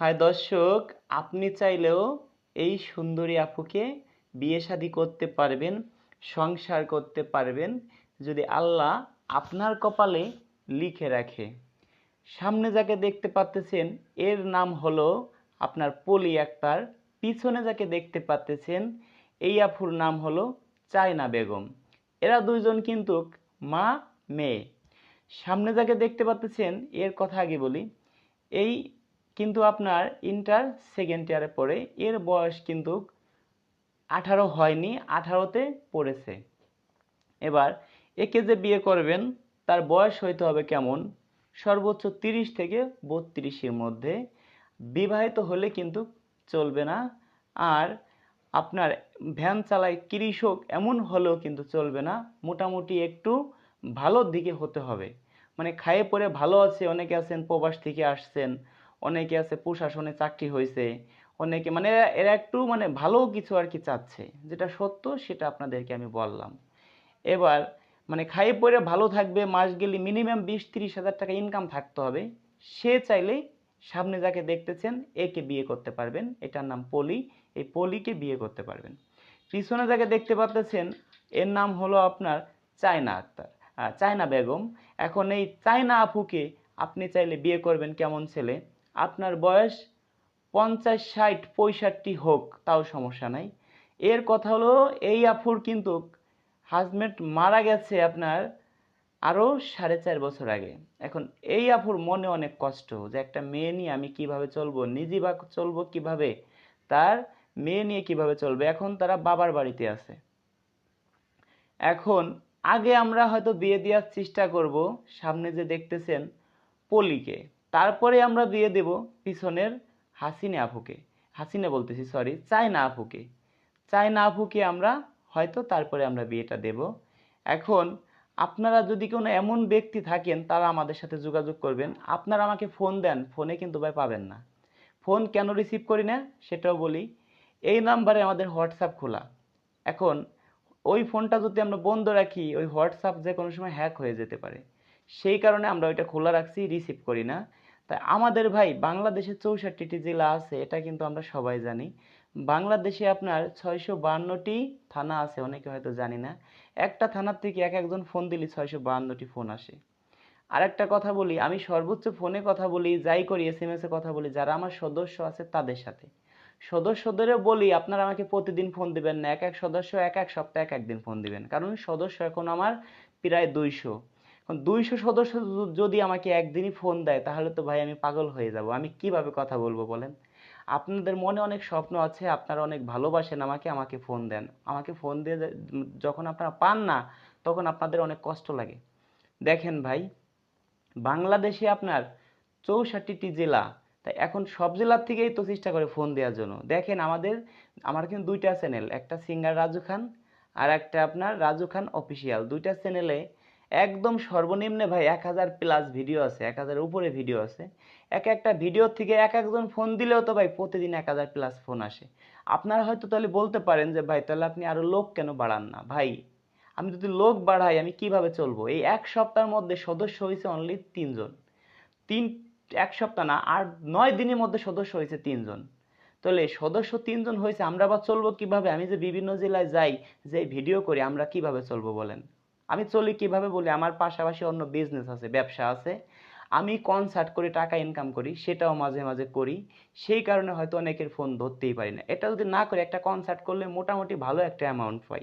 High দর্শক, আপনি চাইলেও এই সুন্দরী আপুকে বিয়ে শাদী করতে পারবেন, সংসার করতে পারবেন, যদি আল্লাহ আপনার কপালে লিখে রাখে। সামনে যাকে দেখতে পাচ্তেছেন এর নাম হলো আপনার পলি আক্তার। পিছনে যাকে দেখতে পাচ্তেছেন এই আফুর নাম হলো চায়না বেগম। এরা দুইজন কিন্তু মা, মেয়ে। সামনে যাকে দেখতে পাচ্তেছেন এর কথা আগে বলি, এই কিন্তু আপনার ইন্টার সেকেন্ড ইয়ারে পড়ে, এর বয়স কিন্তু আঠারো হয়নি, আঠারোতে পড়েছে। এবার একে যে বিয়ে করবেন, তার বয়স হইতে হবে কেমন? সর্বোচ্চ তিরিশ থেকে বত্রিশের মধ্যে। বিবাহিত হলে কিন্তু চলবে না, আর আপনার ভ্যান চালায় কৃষক এমন হলেও কিন্তু চলবে না। মোটামুটি একটু ভালোর দিকে হতে হবে। মানে খায়ে পরে ভালো আছে, অনেকে আছেন, প্রবাস থেকে আসছেন। অনেকে আছে প্রশাসনে চাকরি হয়েছে অনেকে মানে এরা- একটু মানে ভালো কিছু আর কি চাচ্ছে। যেটা সত্য সেটা আপনাদেরকে আমি বললাম। এবার মানে খাইয়ে পরে ভালো থাকবে, মাস গেলে মিনিমাম বিশ তিরিশ হাজার টাকা ইনকাম থাকতে হবে। সে চাইলেই সামনে যাকে দেখতেছেন, একে বিয়ে করতে পারবেন। এটার নাম পলি। এই পলিকে বিয়ে করতে পারবেন। পিছনে যাকে দেখতে পাচ্তেছেন এর নাম হলো আপনার চায়না আক্তার। চায়না বেগম। এখন এই চায়না আপুকে আপনি চাইলে বিয়ে করবেন কেমন ছেলে? আপনার বয়স পঞ্চাশ, ষাট, পঁয়ষট্টি হোক, তাও সমস্যা নাই। এর কথা হলো, এই আফুর কিন্তু হাজবেন্ড মারা গেছে আপনার আরও সাড়ে চার বছর আগে। এখন এই আফুর মনে অনেক কষ্ট যে একটা মেয়ে নিয়ে আমি কীভাবে চলবো, নিজে বা চলবো কীভাবে, তার মেয়ে নিয়ে কীভাবে চলবে? এখন তারা বাবার বাড়িতে আছে। এখন আগে আমরা হয়তো বিয়ে দেওয়ার চেষ্টা করব, সামনে যে দেখতেছেন পলিকে তারপরে আমরা বিয়ে দেব পিছনের হাসিনে আপুকে। হাসিনে বলতেছি সরি চায়না আপুকে। চায়না আপুকে আমরা হয়তো তারপরে আমরা বিয়েটা দেব। এখন আপনারা যদি কোনো এমন ব্যক্তি থাকেন, তারা আমাদের সাথে যোগাযোগ করবেন। আপনারা আমাকে ফোন দেন, ফোনে কিন্তু ভাই পাবেন না। ফোন কেন রিসিভ করি না, সেটাও বলি। এই নাম্বারে আমাদের হোয়াটসঅ্যাপ খোলা। এখন ওই ফোনটা যদি আমরা বন্ধ রাখি, ওই হোয়াটসঅ্যাপ যে কোনো সময় হ্যাক হয়ে যেতে পারে। সেই কারণে আমরা ওইটা খোলা রাখছি রিসিভ করি না। তাই আমাদের ভাই বাংলাদেশে চৌষট্টিটি জেলা আছে, এটা কিন্তু আমরা সবাই জানি। বাংলাদেশে আপনার ছয়শো বাহান্নটি থানা আছে, অনেকে হয়তো জানি না। একটা থানার থেকে এক একজন ফোন দিলে ছয়শো বাহান্নটি ফোন আসে। আর একটা কথা বলি, আমি সর্বোচ্চ ফোনে কথা বলি, যাই করি, এস এম এসে কথা বলি, যারা আমার সদস্য আছে তাদের সাথে। সদস্যদেরও বলি, আপনারা আমাকে প্রতিদিন ফোন দিবেন না, এক এক সদস্য এক এক সপ্তাহে এক একদিন ফোন দিবেন। কারণ সদস্য এখন আমার প্রায় দুইশো। এখন দুইশো সদস্য যদি আমাকে একদিনই ফোন দেয়, তাহলে তো ভাই আমি পাগল হয়ে যাব। আমি কীভাবে কথা বলব বলেন? আপনাদের মনে অনেক স্বপ্ন আছে, আপনারা অনেক ভালোবাসেন, আমাকে আমাকে ফোন দেন। আমাকে ফোন দিয়ে যখন আপনারা পান না, তখন আপনাদের অনেক কষ্ট লাগে। দেখেন ভাই, বাংলাদেশে আপনার চৌষট্টিটি জেলা, তাই এখন সব জেলার থেকেই তো চেষ্টা করে ফোন দেওয়ার জন্য। দেখেন আমাদের, আমার কিন্তু দুইটা চ্যানেল একটা সিঙ্গার রাজু খান আর একটা আপনার রাজু খান অফিসিয়াল দুইটা চ্যানেলে একদম সর্বনিম্নে ভাই এক হাজার প্লাস ভিডিও আছে, এক হাজার উপরে ভিডিও আছে। এক একটা ভিডিও থেকে এক একজন ফোন দিলেও তো ভাই প্রতিদিন এক হাজার প্লাস ফোন আসে। আপনারা হয়তো তাহলে বলতে পারেন যে, ভাই, তাহলে আপনি আরও লোক কেন বাড়ান না? ভাই, আমি যদি লোক বাড়াই, আমি কীভাবে চলবো? এই এক সপ্তাহের মধ্যে সদস্য হয়েছে অনলি তিনজন। তিন, এক সপ্তাহ না, আর নয় দিনের মধ্যে সদস্য হয়েছে তিনজন। তাহলে সদস্য তিনজন হয়েছে, আমরা আবার চলবো কীভাবে? আমি যে বিভিন্ন জেলায় যাই, যে ভিডিও করি, আমরা কীভাবে চলবো বলেন? আমি চলি কীভাবে বলি? আমার পাশাপাশি অন্য বিজনেস আছে, ব্যবসা আছে। আমি কনসার্ট করে, টাকা ইনকাম করি, সেটাও মাঝে মাঝে করি। সেই কারণে হয়তো অনেকের ফোন ধরতেই পারি না। এটা যদি না করে, একটা কনসার্ট করলে মোটামুটি ভালো একটা অ্যামাউন্ট পাই।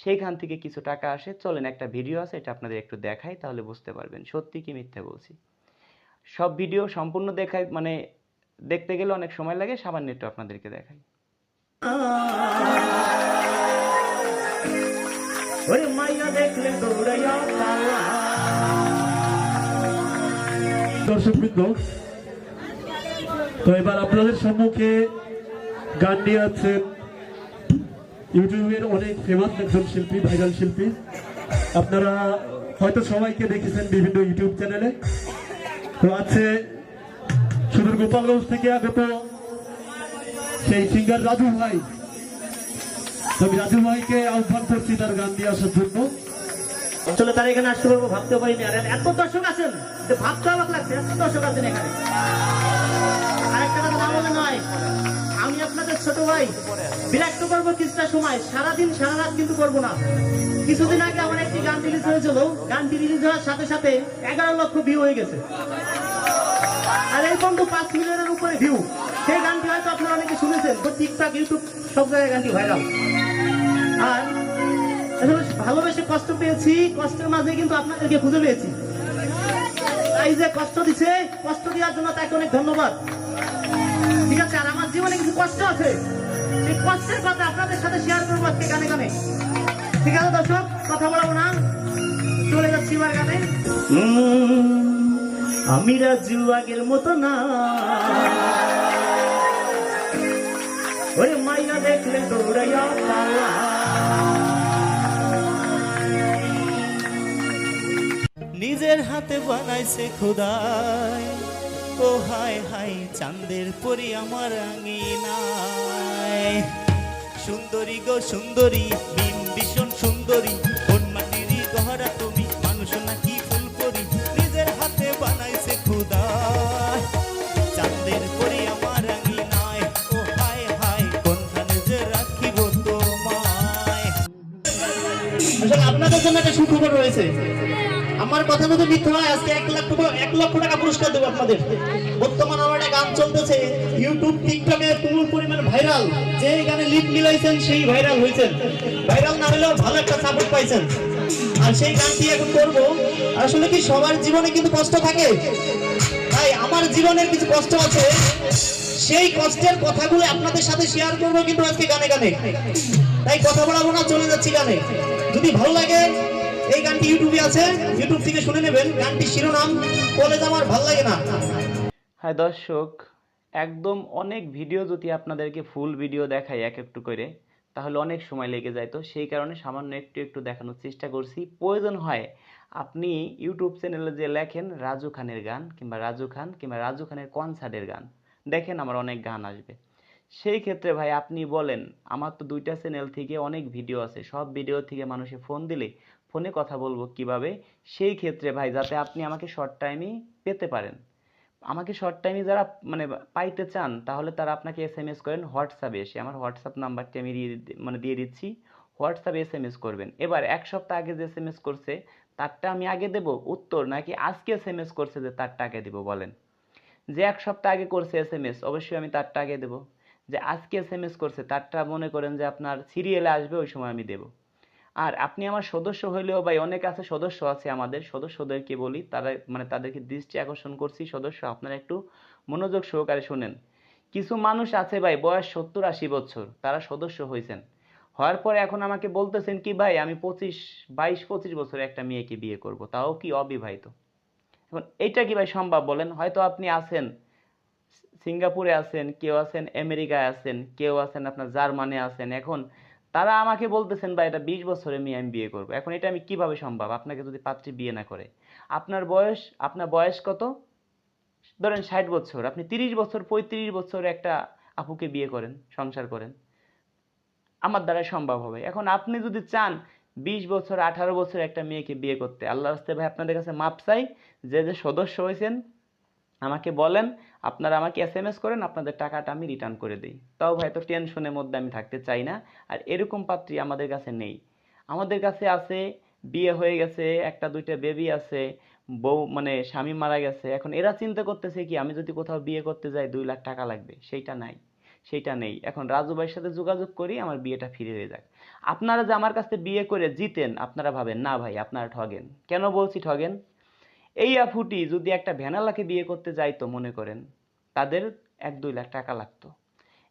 সেইখান থেকে কিছু টাকা আসে। চলেন, একটা ভিডিও আছে, এটা আপনাদের একটু দেখাই, তাহলে বুঝতে পারবেন। সত্যি কি মিথ্যে বলছি? সব ভিডিও সম্পূর্ণ দেখাই মানে দেখতে গেলে অনেক সময় লাগে, সামান্য একটু আপনাদেরকে দেখাই। মাইয়া দেখলে তো এবার আপনাদের সম্মুখে গান নিয়ে আছেন ইউটিউবের অনেক ফেমাস একজন শিল্পী ভাইরাল শিল্পী। আপনারা হয়তো সবাইকে দেখেছেন বিভিন্ন ইউটিউব চ্যানেলে তো আছে সুদূর গোপালগঞ্জ থেকে আগত সেই সিঙ্গার রাজু ভাই। আমি রাজু ভাইকে আহ্বান করছি, তার গান দিয়ে আসার জন্য। আসলে তারা এখানে আসতে পারব ভাবতে পারিনি। আর এত দর্শক আছেন ভাবতে অবাক লাগছে, এত দর্শক আছেন এখানে। আরেকটা কথা ভাই বিরক্ত করব কিছুটা সময়। সারাদিন সারা রাত কিন্তু করব না। কিছুদিন আগে আমার একটি গান রিলিজ হয়েছিল। গানটি রিলিজ হওয়ার সাথে সাথে এগারো লক্ষ ভিউ হয়ে গেছে। আর এই পর্যন্ত পাঁচ মিলিয়নের উপরে ভিউ সেই গানটি হয়তো আপনারা অনেকে শুনেছেন তো টিকটক ইউটিউব সব জায়গায় গানটি ভাইরাল আর ভালোবেসে কষ্ট পেয়েছি, কষ্টের মাঝে কিন্তু আপনাদেরকে খুঁজে পেয়েছি। তাই যে কষ্ট দিছে, কষ্ট দেওয়ার জন্য তাকে অনেক ধন্যবাদ। ঠিক আছে, আর আমার জীবনে কিছু কষ্ট আছে। সেই কষ্টের কথা আপনাদের সাথে শেয়ার করব আজকে গানে গানে। ঠিক আছে দর্শক, কথা বলব না। চলে যাচ্ছি এবার গানে। আমি রাজু আগের মতো না। ওরে মাইয়া দেখলে দৌড়াইয়া পালা। নিজের হাতে বানাইছে খোদাই। ও হায় হায়, চাঁদের পরি আমার আঙিনায়। সুন্দরী গো সুন্দরী বিন ভীষণ সুন্দরী কোন মাটিরই গহরা তুমি, মানুষ নাকি ফুল করি নিজের হাতে বানাইছে খোদাই। চাঁদের পরি আমার আঙিনায়। ও হায় হায় যে রাখিব তোমায়। আপনাদের জন্য একটা সুখবর রয়েছে। আমার কথা যদি মিথ্যা হয় আজকে এক লাখ টাকা এক লক্ষ টাকা পুরস্কার দেবো আপনাদের। বর্তমানে আমার একটা গান চলতেছে ইউটিউব টিকটকে তুমুল পরিমাণ ভাইরাল যে গানে লিড মিলাইছেন, সেই ভাইরাল হয়েছেন ভাইরাল না হলেও ভালো একটা সাপোর্ট পাইছেন। আর সেই গানটি এখন করব। আসলে কি সবার জীবনে কিন্তু কষ্ট থাকে? তাই আমার জীবনের কিছু কষ্ট আছে। সেই কষ্টের কথাগুলো আপনাদের সাথে শেয়ার করব কিন্তু আজকে গানে গানে। তাই কথা বলাবো না, চলে যাচ্ছি গানে। যদি ভালো লাগে এই গানটি ইউটিউবে আছে, ইউটিউব থেকে শুনে নেবেন। গানটির শিরোনাম, কলেজ আমার ভালো লাগে না। হ্যাঁ দর্শক, একদম অনেক ভিডিও যদি আপনাদেরকে ফুল ভিডিও দেখাই এক একটু করে, তাহলে অনেক সময় লেগে যায়। তো সেই কারণে সামান্য একটু একটু দেখানোর চেষ্টা করছি। প্রয়োজন হয় আপনি ইউটিউব চ্যানেলে যে লেখেন রাজু খানের গান কিংবা রাজু খান কিংবা রাজু খানের কনসার্টের গান, দেখেন আমার অনেক গান আসবে। সেই ক্ষেত্রে ভাই আপনি বলেন, আমার তো দুইটা চ্যানেল থেকে অনেক ভিডিও আছে। সব ভিডিও থেকে মানুষে ফোন দিলে ফোনে কথা বলব কীভাবে? সেই ক্ষেত্রে ভাই, যাতে আপনি আমাকে শর্ট টাইমেই পেতে পারেন। আমাকে শর্ট টাইমে যারা মানে পাইতে চান, তাহলে তারা আপনাকে এস এম এস করেন হোয়াটসঅ্যাপে এসে। আমার হোয়াটসঅ্যাপ নাম্বারটি আমি মানে দিয়ে দিচ্ছি। হোয়াটসঅ্যাপে এস এম এস করবেন। এবার এক সপ্তাহ আগে যে এস এম এস করছে, তারটা আমি আগে দেব? উত্তর নাকি আজকে এস এম এস করছে যে তারটা আগে দেবো বলেন? যে এক সপ্তাহ আগে করছে এস এম এস অবশ্যই আমি তারটা আগে দেবো। যে আজকে এস এম এস করছে, তারটা মনে করেন যে আপনার সিরিয়ালে আসবে, ওই সময় আমি দেবো। আর আপনি আমার সদস্য হইলেও ভাই অনেক আছে, সদস্য আছে আমাদের। সদস্যদেরকে বলি, তারা মানে তাদেরকে দৃষ্টি আকর্ষণ করছি। সদস্য, আপনারা একটু মনোযোগ সহকারে শুনেন। কিছু মানুষ আছে ভাই, বয়স সত্তর আশি বছর, তারা সদস্য হয়েছেন হওয়ার পরে এখন আমাকে বলতেছেন কি, ভাই, আমি পঁচিশ, বাইশ, পঁচিশ বছর একটা মেয়েকে বিয়ে করব। তাও কি অবিবাহিত? এখন এইটা কি ভাই সম্ভব বলেন? হয়তো আপনি আছেন, সিঙ্গাপুরে আছেন, কেউ আছেন, আমেরিকায় আছেন, কেউ আছেন, আপনার জার্মানে আছেন। এখন তারা আমাকে বলতেছেন বা এটা বিশ বছরে মেয়ে, আমি বিয়ে করব। এখন এটা আমি কীভাবে সম্ভব? আপনাকে যদি পাত্রী বিয়ে না করে। আপনার বয়স আপনার বয়স কত? ধরেন ষাট বছর। আপনি তিরিশ বছর, পঁয়ত্রিশ বছর একটা আপুকে বিয়ে করেন, সংসার করেন। আমার দ্বারা সম্ভব হবে। এখন আপনি যদি চান বিশ বছর, আঠারো বছর একটা মেয়েকে বিয়ে করতে আল্লাহ রাস্তে ভাই, আপনাদের কাছে মাপ চাই, যে যে সদস্য হয়েছেন আমাকে বলেন, আপনারা আমাকে এস এম এস করেন, আপনাদের টাকাটা আমি রিটার্ন করে দিই। তাও ভাই তো টেনশনের মধ্যে আমি থাকতে চাই না, আর এরকম পাত্রী আমাদের কাছে নেই। আমাদের কাছে আছে, বিয়ে হয়ে গেছে, একটা, দুইটা বেবি আছে, বউ মানে স্বামী মারা গেছে। এখন এরা চিন্তা করতেছে কি, আমি যদি কোথাও বিয়ে করতে যাই, দুই লাখ টাকা লাগবে। সেইটা নাই, সেইটা নেই। এখন রাজু ভাইয়ের সাথে যোগাযোগ করি, আমার বিয়েটা ফিরে হয়ে যাক। আপনারা যে আমার কাছে বিয়ে করে জিতেন, আপনারা ভাবেন, না ভাই, আপনারা ঠগেন। কেন বলছি ঠগেন? এই আফুটি যদি একটা ভ্যানালাকে বিয়ে করতে যাইতো, মনে করেন, তাদের এক দুই লাখ টাকা লাগতো।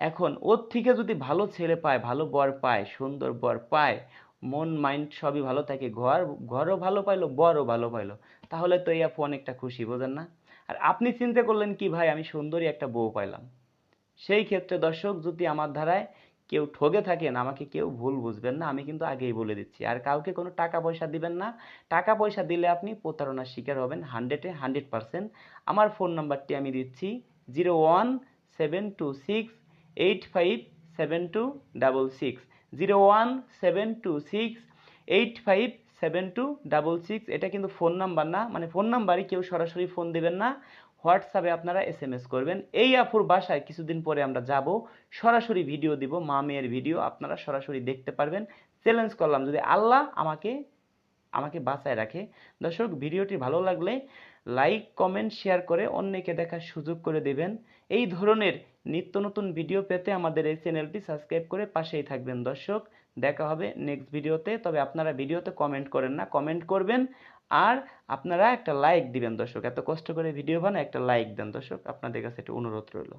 এখন ওর থেকে যদি ভালো ছেলে পায়, ভালো বর পায়, সুন্দর বর পায়, মন, মাইন্ড সবই ভালো থাকে, ঘর, ঘরও ভালো পাইলো, বরও ভালো পাইলো, তাহলে তো এই আপু অনেকটা খুশি, বোঝেন না? আর আপনি চিন্তা করলেন কি, ভাই, আমি সুন্দরী একটা বউ পাইলাম। সেই ক্ষেত্রে দর্শক, যদি আমার ধারায় কেউ ঠগে থাকেন আমাকে কেউ ভুল বুঝবেন না, আমি কিন্তু আগেই বলে দিচ্ছি। আর কাউকে কোনো টাকা পয়সা দিবেন না। টাকা পয়সা দিলে আপনি প্রতারণার শিকার হবেন হান্ড্রেডে হান্ড্রেড পার্সেন্ট আমার ফোন নাম্বারটি আমি দিচ্ছি zero one seven two six eight five seven two double six zero one seven two six eight five seven two double six এটা কিন্তু ফোন নাম্বার না মানে ফোন নাম্বারই কেউ সরাসরি ফোন দিবেন না। হোয়াটসঅ্যাপে আপনারা এস এম এস করবেন। এই আপুর বাসায় কিছুদিন পরে আমরা যাব। সরাসরি ভিডিও দিব, মা মেয়ের ভিডিও, আপনারা সরাসরি দেখতে পারবেন। চ্যালেঞ্জ করলাম যদি আল্লাহ আমাকে আমাকে বাঁচায় রাখে। দর্শক, ভিডিওটি ভালো লাগলে লাইক, কমেন্ট, শেয়ার করে অন্যকে দেখার সুযোগ করে দেবেন। এই ধরনের নিত্য নতুন ভিডিও পেতে আমাদের এই চ্যানেলটি সাবস্ক্রাইব করে পাশেই থাকবেন। দর্শক, দেখা হবে নেক্সট ভিডিওতে তবে আপনারা ভিডিওতে কমেন্ট করেন না কমেন্ট করবেন। আর আপনারা একটা লাইক দিবেন দর্শক। এত কষ্ট করে ভিডিও বানায় একটা লাইক দেন দর্শক। আপনাদের কাছে একটা অনুরোধ রইল।